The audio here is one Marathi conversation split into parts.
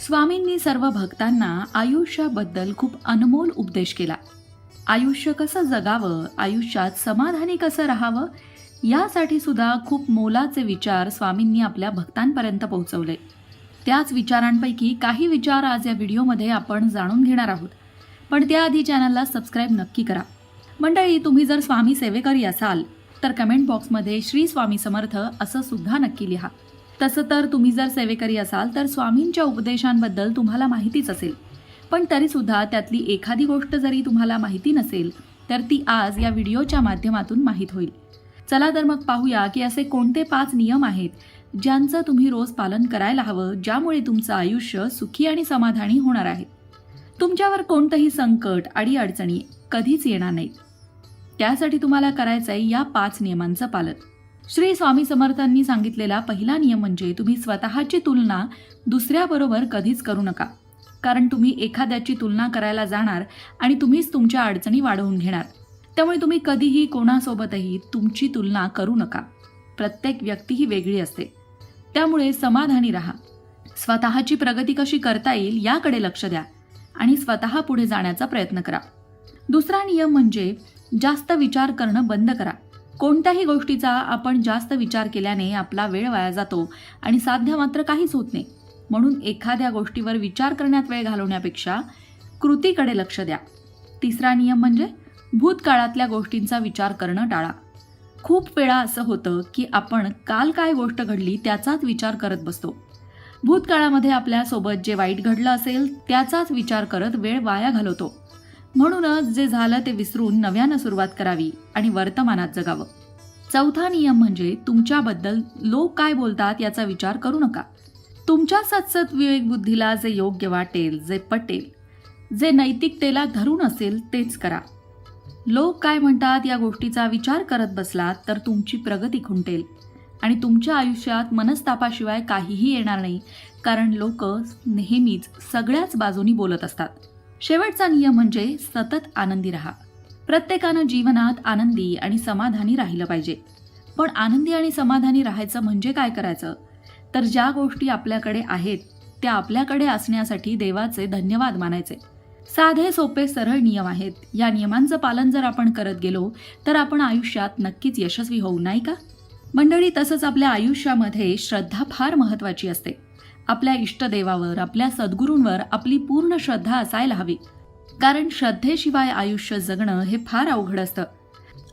स्वामींनी सर्व भक्तांना आयुष्याबद्दल खूप अनमोल उपदेश केला. आयुष्य कसं जगावं आयुष्यात समाधानी कसं राहावं यासाठी सुद्धा खूप मोलाचे विचार स्वामींनी आपल्या भक्तांपर्यंत पोहोचवले. त्याच विचारांपैकी काही विचार आज या व्हिडिओमध्ये आपण जाणून घेणार आहोत. पण त्याआधी चॅनलला सबस्क्राईब नक्की करा. मंडळी तुम्ही जर स्वामी सेवेकरी असाल तर कमेंट बॉक्समध्ये श्री स्वामी समर्थ असं सुद्धा नक्की लिहा. तसं तर तुम्ही जर सेवेकरी असाल तर स्वामींच्या उपदेशांबद्दल तुम्हाला माहितीच असेल. पण तरीसुद्धा त्यातली एखादी गोष्ट जरी तुम्हाला माहिती नसेल तर ती आज या व्हिडिओच्या माध्यमातून माहीत होईल. चला तर मग पाहूया की असे कोणते पाच नियम आहेत ज्यांचं तुम्ही रोज पालन करायला हवं ज्यामुळे तुमचं आयुष्य सुखी आणि समाधानी होणार आहे. तुमच्यावर कोणतंही संकट अडीअडचणी कधीच येणार नाहीत. त्यासाठी तुम्हाला करायचं आहे या पाच नियमांचं पालन. श्री स्वामी समर्थांनी सांगितलेला पहिला नियम म्हणजे तुम्ही स्वतःची तुलना दुसऱ्याबरोबर कधीच करू नका. कारण तुम्ही एखाद्याची तुलना करायला जाणार आणि तुम्हीच तुमच्या अडचणी वाढवून घेणार. त्यामुळे तुम्ही कधीही कोणासोबतही तुमची तुलना करू नका. प्रत्येक व्यक्ती ही वेगळी असते. त्यामुळे समाधानी राहा. स्वतःची प्रगती कशी करता येईल याकडे लक्ष द्या आणि स्वतः पुढे जाण्याचा प्रयत्न करा. दुसरा नियम म्हणजे जास्त विचार करणं बंद करा. कोणत्याही गोष्टीचा आपण जास्त विचार केल्याने आपला वेळ वाया जातो आणि साध्य मात्र काहीच होत नाही. म्हणून एखाद्या गोष्टीवर विचार करण्यात वेळ घालवण्यापेक्षा कृतीकडे लक्ष द्या. तिसरा नियम म्हणजे भूतकाळातल्या गोष्टींचा विचार करणं टाळा. खूप वेळा असं होतं की आपण काल काय गोष्ट घडली त्याचाच विचार करत बसतो. भूतकाळामध्ये आपल्यासोबत जे वाईट घडलं असेल त्याचाच विचार करत वेळ वाया घालवतो. म्हणूनच जे झालं ते विसरून नव्यानं सुरुवात करावी आणि वर्तमानात जगावं. चौथा नियम म्हणजे तुमच्याबद्दल लोक काय बोलतात याचा विचार करू नका. तुमच्या सतसत विवेकबुद्धीला जे योग्य वाटेल जे पटेल जे नैतिकतेला धरून असेल तेच करा. लोक काय म्हणतात या गोष्टीचा विचार करत बसलात तर तुमची प्रगती खुंटेल आणि तुमच्या आयुष्यात मनस्तापाशिवाय काहीही येणार नाही कारण लोक नेहमीच सगळ्याच बाजूनी बोलत असतात. शेवटचा नियम म्हणजे सतत आनंदी राहा. प्रत्येकानं जीवनात आनंदी आणि समाधानी राहिलं पाहिजे. पण आनंदी आणि समाधानी राहायचं म्हणजे काय करायचं? तर ज्या गोष्टी आपल्याकडे आहेत त्या आपल्याकडे असण्यासाठी देवाचे धन्यवाद मानायचे. साधे सोपे सरळ नियम आहेत. या नियमांचं पालन जर आपण करत गेलो तर आपण आयुष्यात नक्कीच यशस्वी होऊ नाही का? मंडळी तसंच आपल्या आयुष्यामध्ये श्रद्धा फार महत्वाची असते. आपल्या इष्टदेवावर आपल्या सद्गुरूंवर आपली पूर्ण श्रद्धा असायला हवी. कारण श्रद्धेशिवाय आयुष्य जगणं हे फार अवघड असतं.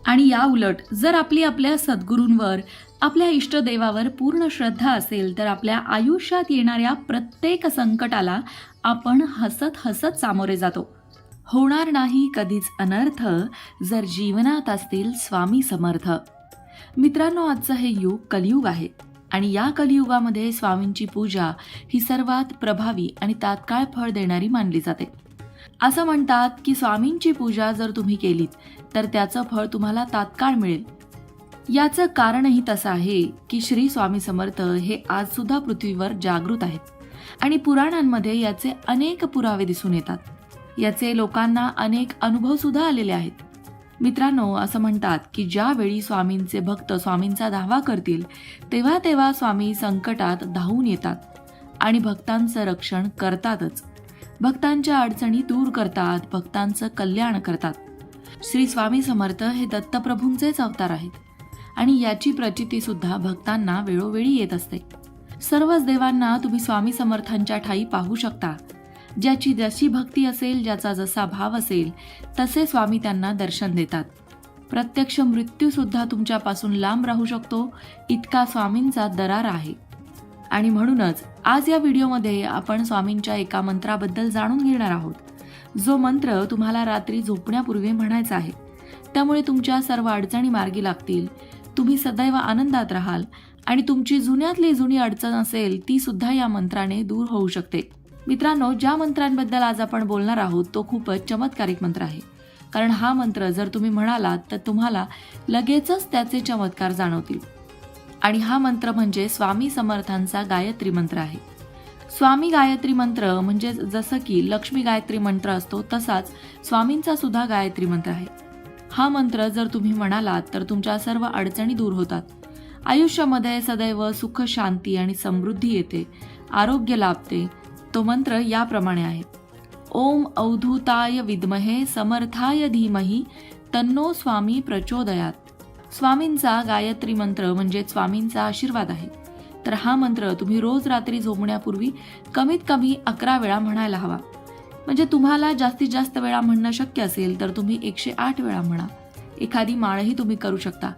आणि या उलट जर आपली आपल्या सद्गुरूंवर आपल्या इष्टदेवावर पूर्ण श्रद्धा असेल तर आपल्या आयुष्यात येणाऱ्या प्रत्येक संकटाला आपण हसत हसत सामोरे जातो. होणार नाही कधीच अनर्थ जर जीवनात असतील स्वामी समर्थ. मित्रांनो आजचं हे युग कलियुग आहे. आणि या कलियुगामध्ये स्वामींची पूजा ही सर्वात प्रभावी आणि तात्काळ फळ देणारी मानली जाते. असं म्हणतात की स्वामींची पूजा जर तुम्ही केलीत तर त्याचं फळ तुम्हाला तात्काळ मिळेल. याचं कारणही तसं आहे की श्री स्वामी समर्थ हे आज सुद्धा पृथ्वीवर जागृत आहेत आणि पुराणांमध्ये याचे अनेक पुरावे दिसून येतात. याचे लोकांना अनेक अनुभव सुद्धा आलेले आहेत. मित्रांनो असं म्हणतात की ज्यावेळी स्वामींचे भक्त स्वामींचा धावा करतील तेव्हा तेव्हा स्वामी संकटात धावून येतात आणि भक्तांचं रक्षण करतातच. भक्तांच्या अडचणी दूर करतात भक्तांचं कल्याण करतात. श्री स्वामी समर्थ हे दत्तप्रभूंचेच अवतार आहेत आणि याची प्रचिती सुद्धा भक्तांना वेळोवेळी येत असते. सर्वच देवांना तुम्ही स्वामी समर्थांच्या ठाई पाहू शकता. ज्याची जशी भक्ती असेल ज्याचा जसा भाव असेल तसे स्वामी त्यांना दर्शन देतात. प्रत्यक्ष मृत्यूसुद्धा तुमच्यापासून लांब राहू शकतो इतका स्वामींचा दरार आहे. आणि म्हणूनच आज या व्हिडिओमध्ये आपण स्वामींच्या एका मंत्राबद्दल जाणून घेणार आहोत. जो मंत्र तुम्हाला रात्री झोपण्यापूर्वी म्हणायचा आहे. त्यामुळे तुमच्या सर्व अडचणी मार्गी लागतील. तुम्ही सदैव आनंदात राहाल आणि तुमची जुन्यातली जुनी अडचण असेल ती सुद्धा या मंत्राने दूर होऊ शकते. मित्रांनो ज्या मंत्रांबद्दल आज आपण बोलणार आहोत तो खूपच चमत्कारिक मंत्र आहे. कारण हा मंत्र जर तुम्ही म्हणालात तर तुम्हाला लगेचच त्याचे चमत्कार जाणवतील. आणि हा मंत्र म्हणजे स्वामी समर्थांचा गायत्री मंत्र आहे. स्वामी गायत्री मंत्र म्हणजे जसं की लक्ष्मी गायत्री मंत्र असतो तसाच स्वामींचा सुद्धा गायत्री मंत्र आहे. हा मंत्र जर तुम्ही म्हणालात तर तुमच्या सर्व अडचणी दूर होतात. आयुष्यामध्ये सदैव सुख शांती आणि समृद्धी येते. आरोग्य लाभते. तो मंत्र याप्रमाणे आहे. ओम अवधूताय विद्महे समर्थाय धीमही तन्नो स्वामी प्रचोदयात. स्वामींचा गायत्री मंत्र म्हणजे स्वामींचा आशीर्वाद आहे. तर हा मंत्र तुम्ही रोज रात्री झोपण्यापूर्वी कमीत कमी अकरा वेळा म्हणायला हवा. म्हणजे तुम्हाला जास्तीत जास्त वेळा म्हणणं शक्य असेल तर तुम्ही एकशे आठ वेळा म्हणा. एखादी माळही तुम्ही करू शकता.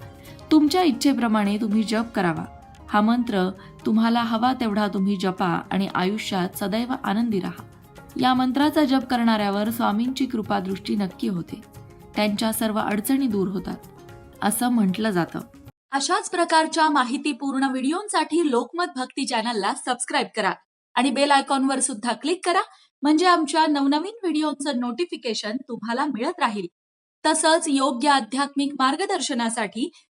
तुमच्या इच्छेप्रमाणे तुम्ही जप करावा. हा मंत्र तुम्हाला हवा तेवढा तुम्ही जपा आणि आयुष्यात सदैव आनंदी राहा. या मंत्राचा जप करणाऱ्यावर स्वामींची कृपादृष्टी नक्की होते. त्यांच्या सर्व अडचणी दूर होतात. असं म्हटलं जातं. अशाच प्रकारच्या माहितीपूर्ण व्हिडिओंसाठी लोकमत भक्ती चॅनलला सबस्क्राईब करा आणि बेल आयकॉनवर सुद्धा क्लिक करा म्हणजे आमच्या नवनवीन व्हिडिओचं नोटिफिकेशन तुम्हाला मिळत राहील. तसंच योग्य आध्यात्मिक मार्गदर्शनासाठी